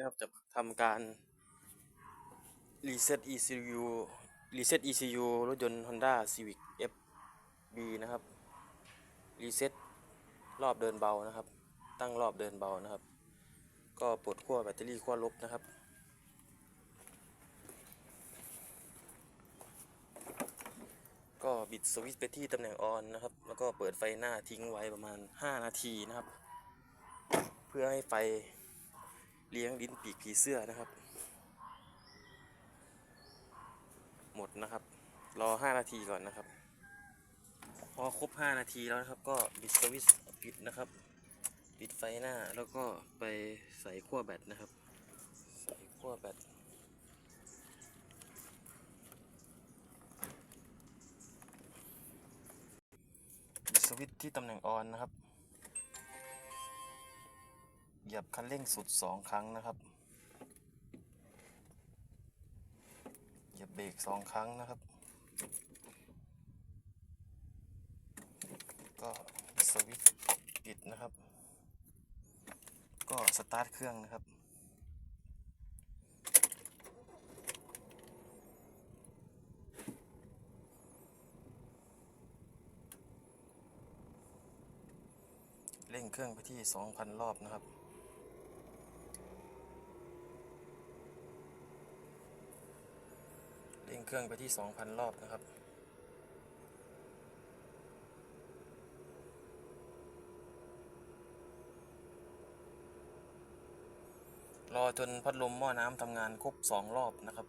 นะครับจะทำการรีเซ็ต ECU รีเซ็ต ECU รถยนต์ Honda Civic FB นะครับรีเซ็ตรอบเดินเบานะครับ ตั้งรอบเดินเบานะครับ ก็ปลดขั้วแบตเตอรี่ขั้วลบนะครับก็บิดสวิตช์ไปที่ตำแหน่งออนนะครับ แล้วก็เปิดไฟหน้าทิ้งไว้ประมาณ 5 นาทีนะครับ เพื่อให้ไฟ เลี้ยงลิ้นปีกผีเสื้อนะครับ หมดนะครับ รอ 5 นาทีก่อนนะครับ พอครบ 5 นาทีแล้วนะครับ ก็บิดสวิตช์ปิดนะครับ ปิดไฟหน้าแล้วก็ไปใส่ขั้วแบตนะครับ ใส่ขั้วแบตปิดสวิตช์ที่ตำแหน่งออนนะครับ เหยียบคันเร่งสุดสองครั้งนะครับ เหยียบเบรกสองครั้งนะครับ ก็สวิตช์ปิดนะครับ ก็สตาร์ทเครื่องนะครับเร่งเครื่องไปที่ 2,000 รอบนะครับ เครื่องไปที่ 2,000 รอบนะครับรอจนพัดลมหม้อน้ำทำงานครบ2รอบนะครับ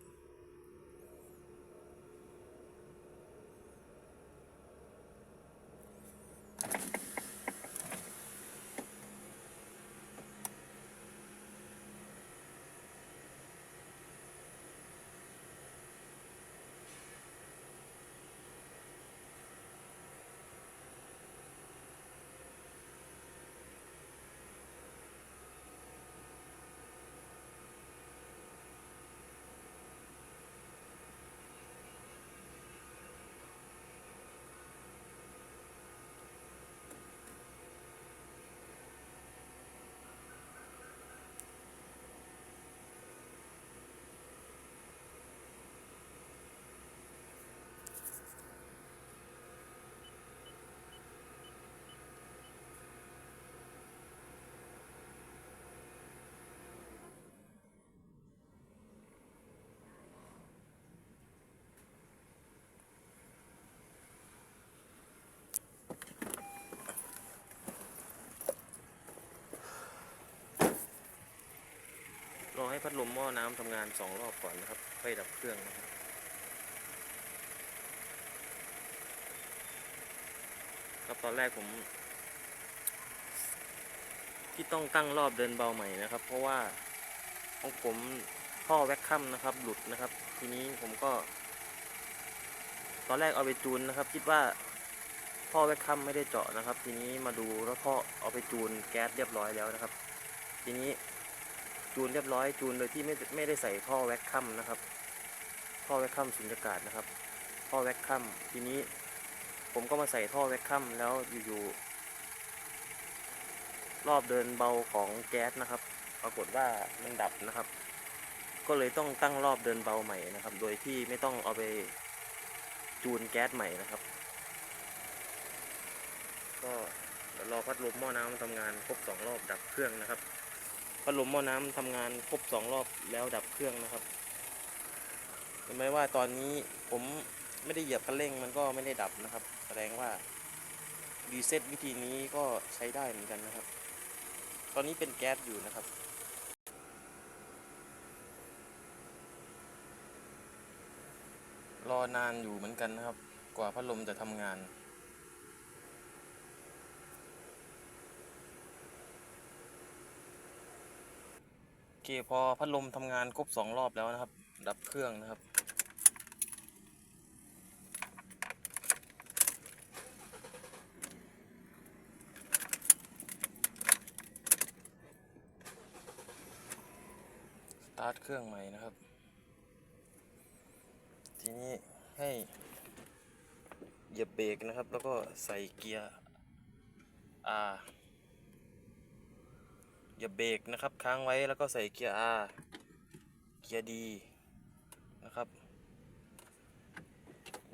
พัดลมหม้อน้ำทำงานสองรอบก่อนนะครับค่อยดับเครื่องนะครับครับตอนแรกผมที่ต้องตั้งรอบเดินเบาใหม่นะครับ เพราะว่าของผมท่อแว็กคัมนะครับ หลุดนะครับ ทีนี้ผมก็ ตอนแรกเอาไปจูนนะครับ คิดว่าท่อแว็กคัมไม่ได้เจาะนะครับ ทีนี้มาดูแล้วท่อเอาไปจูนแก๊สเรียบร้อยแล้วนะครับ ทีนี้ จูนเรียบร้อยจูนโดยที่ไม่ไม่ได้ใส่ท่อแว็กคัมนะครับท่อแว็กคัมสุญญากาศนะครับท่อแว็กคัมทีนี้ ผมก็มาใส่ท่อแว็กคัมแล้วอยู่ๆรอบเดินเบาของแก๊สนะครับ ปรากฏว่ามันดับนะครับ ก็เลยต้องตั้งรอบเดินเบาใหม่นะครับ โดยที่ไม่ต้องเอาไปจูนแก๊สใหม่นะครับ ก็เดี๋ยวรอพัดลมหม้อน้ำทำงานครบสองรอบดับเครื่องนะครับ พัดลมหม้อน้ำทำงานครบสองรอบแล้วดับเครื่องนะครับเห็นไหมว่าตอนนี้ผมไม่ได้เหยียบคันเร่งมันก็ไม่ได้ดับนะครับ แสดงว่ารีเซ็ตวิธีนี้ก็ใช้ได้เหมือนกันนะครับ ตอนนี้เป็นแก๊สอยู่นะครับรอนานอยู่เหมือนกันนะครับ กว่าพัดลมจะทำงาน โอเค พอพัดลมทำงานครบสองรอบแล้วนะครับ ดับเครื่องนะครับ สตาร์ทเครื่องใหม่นะครับ ทีนี้ให้เหยียบเบรกนะครับ แล้วก็ใส่เกียร์ R อย่าเบรกนะครับค้างไว้แล้วก็ใส่เกียร์ R เกียร์ D นะครับ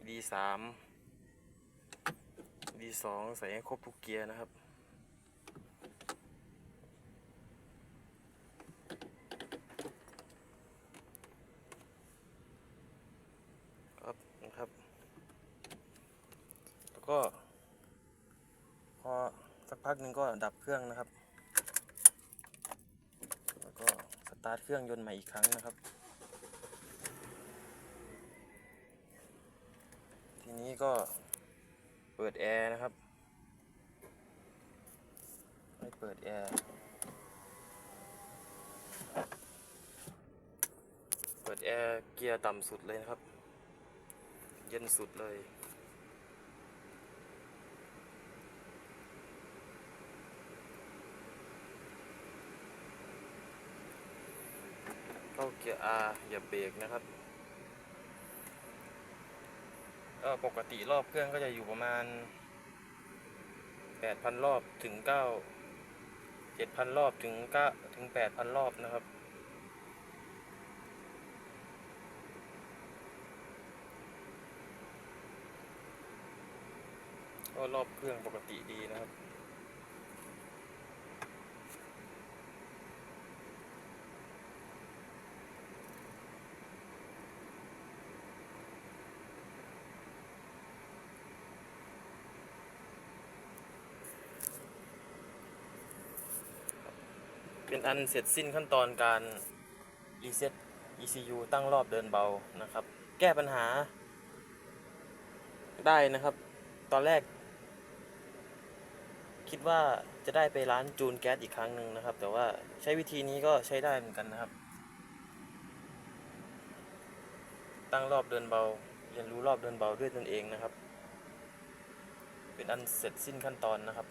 D สาม D สองใส่ให้ครบทุกเกียร์นะครับครับนะครับ แล้วก็พอสักพักหนึ่งก็ดับเครื่องนะครับ แล้วก็ส ตาร์ทเครื่องยนต์ใหม่อีกครั้งนะครับ ทีนี้ก็เปิดแอร์นะครับ ไม่เปิดแอร์ เปิดแอร์เกียร์ต่ำสุดเลยนะครับ เย็นสุดเลย เข้า เกียร์ R อย่าเบรกนะครับก็ปกติรอบเครื่องก็จะอยู่ประมาณ 8,000 รอบถึง 9 7,000 รอบถึง9ถึง 8,000 รอบนะครับ ก็รอบเครื่องปกติดีนะครับ เป็นอันเสร็จสิ้นขั้นตอนการรีเซ็ต ECU ตั้งรอบเดินเบานะครับ แก้ปัญหา ได้นะครับ ตอนแรก คิดว่าจะได้ไปร้านจูนแก๊สอีกครั้งหนึ่งนะครับ แต่ว่าใช้วิธีนี้ก็ใช้ได้เหมือนกันนะครับ ตั้งรอบเดินเบา เรียนรู้รอบเดินเบาด้วยตนเองนะครับ เป็นอันเสร็จสิ้นขั้นตอนนะครับ